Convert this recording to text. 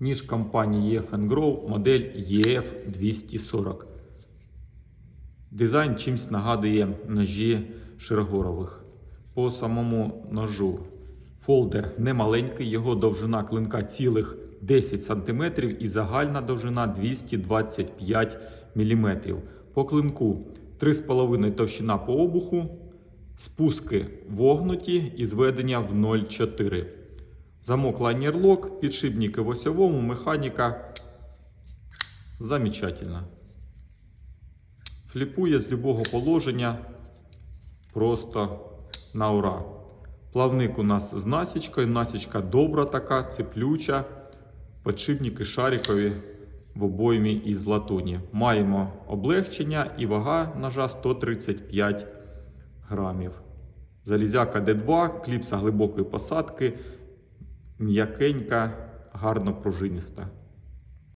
Ніж компанії EF Grove модель EF240. Дизайн чимсь нагадує ножі Широгорових. По самому ножу. Фолдер не маленький, його довжина клинка цілих 10 см і загальна довжина 225 мм. По клинку 3,5 товщина по обуху, спуски вогнуті і зведення в 0,4. Замок лайнер-лок, підшипники в осьовому, механіка замечательна. Фліпує з любого положення просто на ура. Плавник у нас з насічкою. Насічка добра така, циплюча. Подшипники шарикові в обоймі із латуні. Маємо облегчення і вага ножа 135 грамів. Залізяка D2, кліпса глибокої посадки, м'якенька, гарно пружиніста.